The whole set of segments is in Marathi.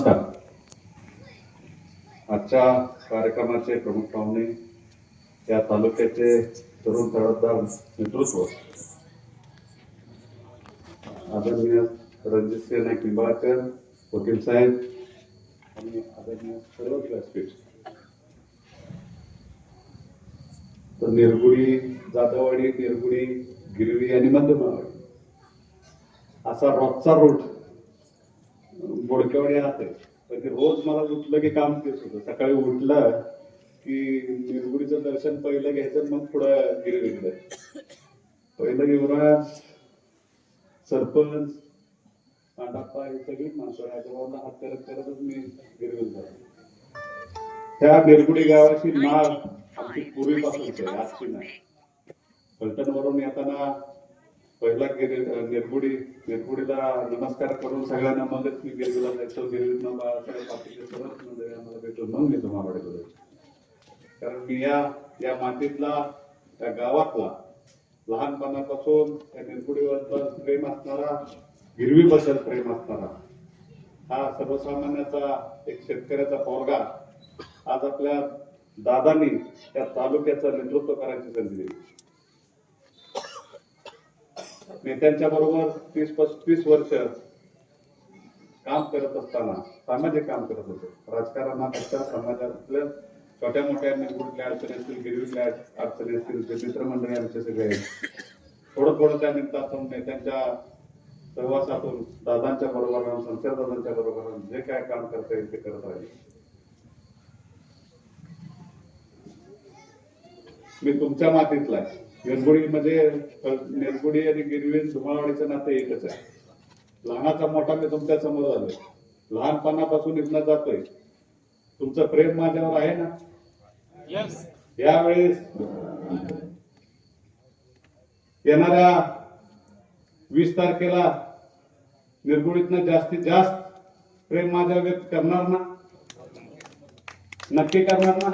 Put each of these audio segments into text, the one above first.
नमस्कार. आजच्या कार्यक्रमाचे प्रमुख पाहुणे या तालुक्याचे तरुण तळतदार नेतृत्व आदरणीय रणजितसिंह नाईक निंबाळकर वकील साहेब आणि आदरणीय सर्व व्यासपीठ. तर निरगुडी जाधववाडी निरगुडी गिरवी आणि मध्यमावाडी असा रोजचा रूट बोडक्यावाडी राहते पण ते रोज मला उठलं की काम तेच होतं. सकाळी उठलं की निरगुडीचं दर्शन पहिलं घ्यायचं मग पुढं गिरवीकडे पहिलं युवराज सरपंच पांडाप्पा हे सगळी माणसं राजाभाऊला हात करत करतच मी गिरवीत झालो त्या निरगुडी गावाची नाळ आमची पूर्वीपासूनच आहे आजची नाही फलटणवरून येताना पहिला गिर निरगुडी निरगुडीला नमस्कार करून सगळ्यांना मगच मी गिरगुला जायचो गिरवीतनं बाळासाहेब पाटीलचे सर्वच मंडळी आम्हाला भेटून मग मी तुम्हाला कारण मी या या मातीतला त्या गावातला लहानपणापासून त्या निरगुडीवर प्रेम असणारा गिरवीबद्दल प्रेम असणारा हा सर्वसामान्याचा एक शेतकऱ्याचा पोरगा आज आपल्या दादांनी त्या तालुक्याचं नेतृत्व करायची संधी दिली. नेत्यांच्या बरोबर तीस पस्तीस वर्ष काम करत असताना सामाजिक काम करत होतो. राजकारणापेक्षा समाजातल्या छोट्या मोठ्या निवडल्या अडचणी असतील गिरवीतल्या अडचणी असतील ते मित्रमंडळी आमचे सगळे थोडं थोडं त्या निमित्तातून नेत्यांच्या सहवासातून दादांच्या बरोबर राहून संचार दादांच्या बरोबर राहून जे काय काम करता येईल ते करत राहिले. मी तुमच्या मातीतला आहे. निरगुडी म्हणजे निरगुडी आणि गिरवी धुमाळवाडीचं नातं एकच आहे. लहानाचा मोठा मी तुमच्यासमोर झालोय लहानपणापासून इथनं जातोय. तुमचं प्रेम माझ्यावर आहे ना? यावेळेस येणाऱ्या वीस तारखेला निर्गुणीतनं जास्तीत जास्त प्रेम माझ्या व्यक्त करणार ना? नक्की करणार ना?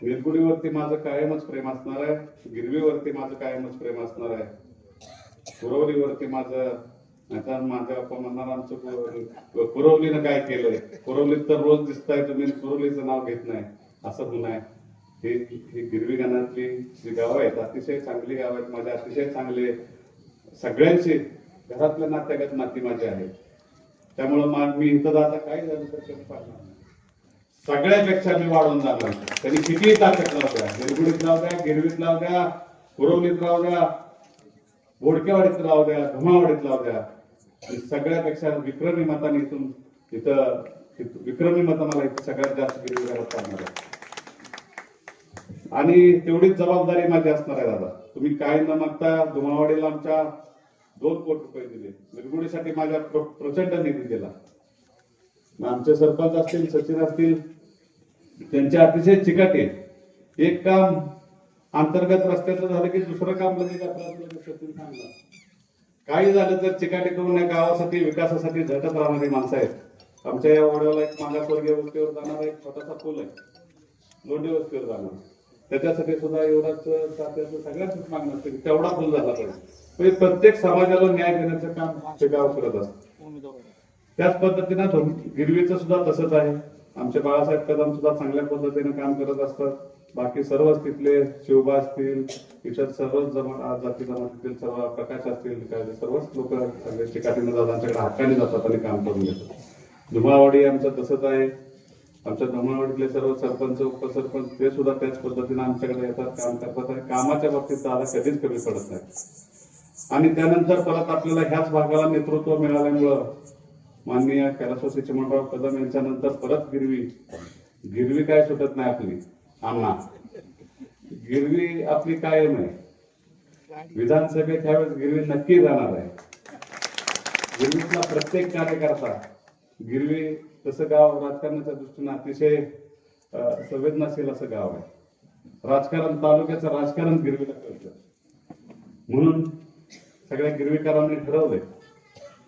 निरगुडीवरती माझं कायमच प्रेम असणार आहे गिरवीवरती माझं कायमच प्रेम असणार आहे. कुरवलीवरती माझं आता माझ्या आपण म्हणणार आमचं कुरवलीनं काय केलंय? कुरवलीत तर रोज दिसताय तुम्ही कुरवलीचं नाव घेत नाही. असं होऊ आहे. ही ही गिरवी गाण्यातली जी गावं आहेत अतिशय चांगली गाव आहेत माझ्या अतिशय चांगले सगळ्यांशी घरातल्या नात्यागत नाती माझी आहे. त्यामुळं मी इथं आता काय झालं तर कमी सगळ्यापेक्षा मी वाढून जाणार. त्यांनी कितीही ताकद लावू द्या. निरगुडीत लावू द्या गिरवीत लावू द्या पुरवलीत लावू द्या बोडक्यावाडीत लावू द्या धुमावाडीत लावू द्या. आणि सगळ्यापेक्षा विक्रमी मताने इथून इथं विक्रमी मत मला इथं सगळ्यात जास्त गिरवी घरात आहे आणि तेवढीच जबाबदारी माझी असणार आहे दादा. तुम्ही काय न मागता धुमावाडीला आमच्या दोन कोटी रुपये दिले. निरगुडीसाठी माझ्या प्रचंड निधी दिला. आमचे सरपंच असतील सचिन असतील त्यांचे अतिशय चिकाटे एक काम अंतर्गत रस्त्याचं झालं की दुसरं काम लगेच आपल्याला सचिन काही झालं तर चिकाटी करून या गावासाठी विकासासाठी झटत राहणारी माणसं आहेत. आमच्या या वाड्याला एक मागासवर्गीय वस्तीवर जाणारा एक छोटासा पूल आहे. लोंढी वस्तीवर जाणार. त्याच्यासाठी सुद्धा एवढाच सगळ्याच मागणं असते तेवढा पूल झाला पाहिजे. म्हणजे प्रत्येक समाजाला न्याय देण्याचं काम हे गाव करत असतं. त्याच पद्धतीनं गिरवीचं सुद्धा तसंच आहे. आमचे बाळासाहेब कदम सुद्धा चांगल्या पद्धतीने काम करत असतात. बाकी सर्वच तिथले शिवबा असतील इतर सर्वच जमा जाती जमातीतील सर्व प्रकाश असतील सर्वच लोक ठिकाणी दादांच्याकडे हक्काने जातात आणि काम करून घेतात. धुमावाडी आमचं तसंच आहे. आमच्या धुमावाडीतले सर्व सरपंच उपसरपंच ते सुद्धा त्याच पद्धतीने आमच्याकडे येतात काम करतात आणि कामाच्या बाबतीत दादा कधीच कमी पडत नाही आणि त्यानंतर परत आपल्याला ह्याच भागाला नेतृत्व मिळाल्यामुळं माननीय कैलासवासी चिमणराव कदम यांच्या नंतर परत गिरवी. गिरवी काय सुटत नाही आपली. अण्णा. गिरवी आपली कायम आहे. विधानसभेत ह्यावेळेस गिरवी नक्की जाणार आहे. गिरवीतला प्रत्येक कार्यकर्ता गिरवी तसं गाव राजकारणाच्या दृष्टीने अतिशय संवेदनाशील असं गाव आहे. राजकारण तालुक्याचं राजकारण गिरवीला करत म्हणून सगळ्या गिरवीकारांनी ठरवलंय.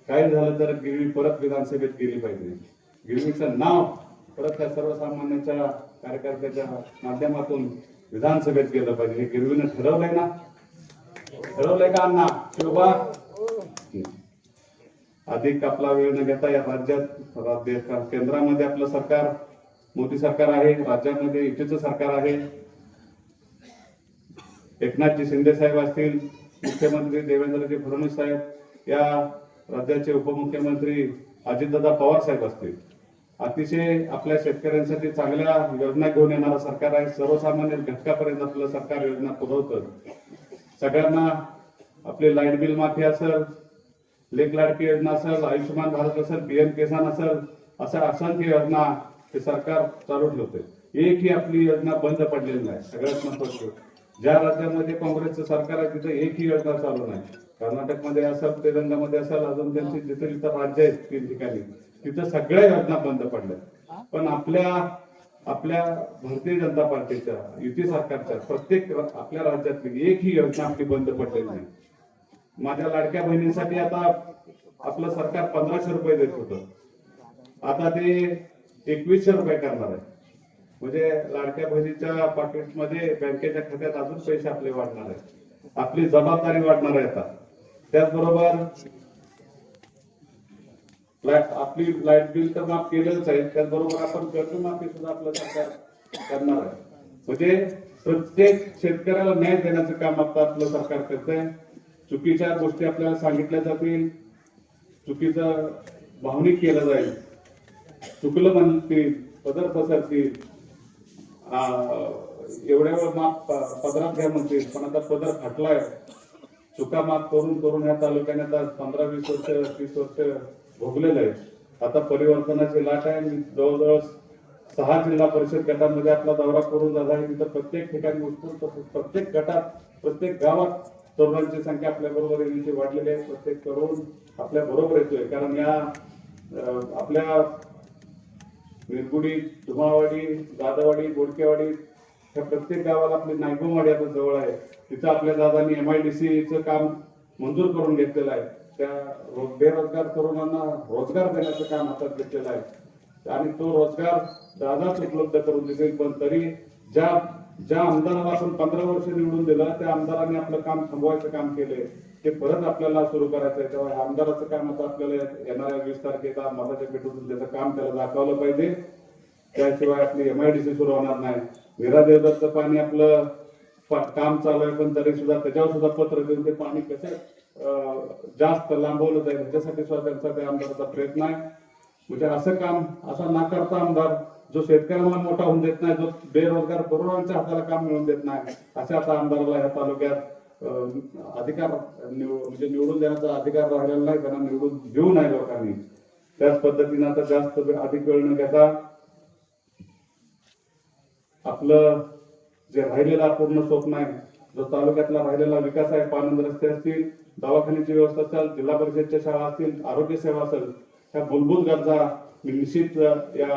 काय झालं तर गिरवी परत विधानसभेत गेली पाहिजे. गिरवीचं नाव परत त्या सर्वसामान्यांच्या कार्यकर्त्याच्या माध्यमातून विधानसभेत गेलं पाहिजे. हे गिरवीनं ठरवलंय ना? ठरवलंय का अण्णा? शिवबा अधिक आपला वेळ न घेता या राज्यात राज्य केंद्रामध्ये आपलं सरकार मोदी सरकार आहे राज्यामध्ये युतीचं सरकार आहे. एकनाथजी शिंदे साहेब असतील मुख्यमंत्री देवेंद्रजी फडणवीस साहेब या राज्याचे उपमुख्यमंत्री अजितदादा पवार साहेब असतील. अतिशय आपल्या शेतकऱ्यांसाठी चांगल्या योजना घेऊन येणारं सरकार आहे. सर्वसामान्य घटकापर्यंत आपलं सरकार योजना पुरवतं. सगळ्यांना आपले लाइट बिल माफी असेल लेख लाडकी योजना असेल आयुष्यमान भारत असेल पीएम किसान असेल अशा असंख्य योजना हे सरकार चालू ठेवते. एकही आपली योजना बंद पडलेली नाही. सगळ्यात महत्वाची ज्या राज्यामध्ये काँग्रेसचं सरकार आहे तिथे एकही योजना चालू नाही. कर्नाटकमध्ये असेल तेलंगणामध्ये असेल अजून त्यांची जिथे जिथं राज्य आहेत तीन ठिकाणी तिथं सगळ्या योजना बंद पडल्या पण आपल्या आपल्या भारतीय जनता पार्टीच्या युती सरकारच्या प्रत्येक आपल्या राज्यातली एकही योजना आपली बंद पडलेली नाही. माझ्या लाडक्या बहिणींसाठी आता आपलं सरकार पंधराशे रुपये देत होतं. आता ते एकवीसशे रुपये करणार आहे. म्हणजे लाडक्या बहिणीच्या पाकिटमध्ये बँकेच्या खात्यात अजून पैसे आपले वाढणार आहेत. आपली जबाबदारी वाढणार आहे आता. त्याचबरोबर लाइट आपली लाइट बिल तर माफ केलंच आहे. त्याचबरोबर आपण कर्जमाफी सुद्धा आपलं सरकार करणार आहे. म्हणजे प्रत्येक शेतकऱ्याला न्याय देण्याचं काम आता आपलं सरकार करतंय. चुकीच्या गोष्टी आपल्याला सांगितल्या जातील. चुकीचं भावनिक केलं जाईल. चुकलं म्हणतील पदर पसरतील. एवढ्या वेळ माफ पदरात घ्या म्हणतील. पण आता पदर फाटलाय. चुका माफ करून करून या तालुक्याने आता पंधरा वीस वर्ष तीस वर्ष भोगलेलं आहे. आता परिवर्तनाची लाट आहे जवळजवळ सहा जिल्हा परिषद गटामध्ये आपला दौरा करून झाला आहे. तिथं प्रत्येक ठिकाणी उत्स्फूर्त प्रत्येक गटात प्रत्येक गावात तरुणांची संख्या आपल्या बरोबर येण्याची वाढलेली आहे. प्रत्येक तरुण आपल्या बरोबर येतोय. कारण या आपल्या निरगुडी धुमावाडी दादावाडी बोडकेवाडी त्या प्रत्येक गावाला आपली नायगोवाडी आता जवळ आहे. तिथं आपल्या दादांनी एम आय डी सीचं काम मंजूर करून घेतलेलं आहे. त्या बेरोजगार तरुणांना रोजगार देण्याचं काम हातात घेतलेलं आहे. आणि तो रोजगार दादाच उपलब्ध करून देतील. पण तरी ज्या ज्या आमदाराला आपण पंधरा वर्ष निवडून दिलं त्या आमदारांनी आपलं काम थांबवायचं काम केले ते परत आपल्याला सुरू करायचं आहे. तेव्हा आमदाराचं काम आता आपल्याला येणाऱ्या वीस तारखेला मताच्या पेटून त्याचं काम त्याला दाखवलं पाहिजे. त्याशिवाय आपली एमआयडीसी सुरू होणार नाही. वीरा देवदत्त पाणी आपलं काम चालू आहे पण तरी सुद्धा त्याच्यावर सुद्धा पत्र देऊन ते पाणी कसे जास्त लांबवलं जाईल ह्याच्यासाठी सुद्धा त्यांचा त्या आमदाराचा प्रयत्न आहे. म्हणजे असं काम असा नाकारता आमदार जो शेतकऱ्यांना मोठा होऊन देत नाही जो बेरोजगार तरुणांच्या हाताला काम मिळवून देत नाही अशा आता आमदाराला ह्या तालुक्यात अधिकार म्हणजे निवडून देण्याचा अधिकार राहिलेला नाही त्यांना निवडून देऊ नये लोकांनी. त्याच पद्धतीने आता जास्त अधिक वेळ न घेता आपलं जे राहिलेला पूर्ण स्वप्न आहे जो तालुक्यातला राहिलेला विकास आहे पानंद रस्ते असतील दवाखान्याची व्यवस्था असेल जिल्हा परिषदच्या शाळा असतील आरोग्य सेवा असेल ह्या मूलभूत गरजा मी निश्चित या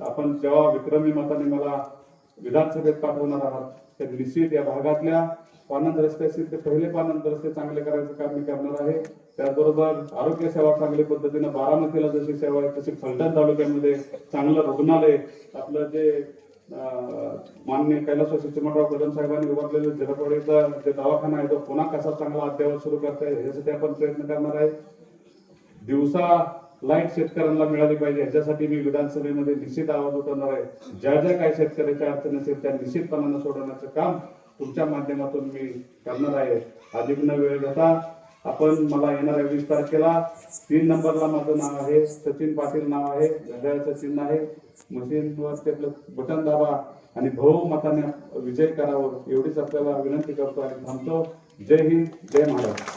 आपण जेव्हा विक्रमी मताने मला विधानसभेत पाठवणार आहात तर निश्चित या भागातल्या पानंद रस्ते असतील ते पहिले पानंद रस्ते चांगले करायचं काम मी करणार आहे. त्याचबरोबर आरोग्य सेवा चांगल्या पद्धतीनं बारामतीला जशी सेवा आहे तशी फलटण तालुक्यामध्ये चांगलं रुग्णालय आपलं जे माननीय कैलासवासी चिमणराव कदम साहेबांनी उभारलेलं जलपवाडीचा जे दवाखाना आहे तो पुन्हा कसा चांगला अद्यावत सुरू करता येईल ह्यासाठी आपण प्रयत्न करणार आहे. दिवसा लाइट शेतकऱ्यांना मिळाली पाहिजे ह्याच्यासाठी मी विधानसभेमध्ये निश्चित आवाज उठवणार आहे. ज्या ज्या काही शेतकऱ्याच्या अडचणी असेल त्या निश्चितपणानं सोडवण्याचं काम तुमच्या माध्यमातून मी करणार आहे. अधिक न वेळ घेता आपण मला येणाऱ्या वीस तारखेला तीन नंबरला माझं नाव आहे सचिन पाटील नाव आहे घड्याळाचं चिन्ह आहे. मशीनवर ते बटन दाबा आणि बहुमताने विजय करावं एवढीच आपल्याला विनंती करतो आणि थांबतो जय हिंद जय महाराष्ट्र.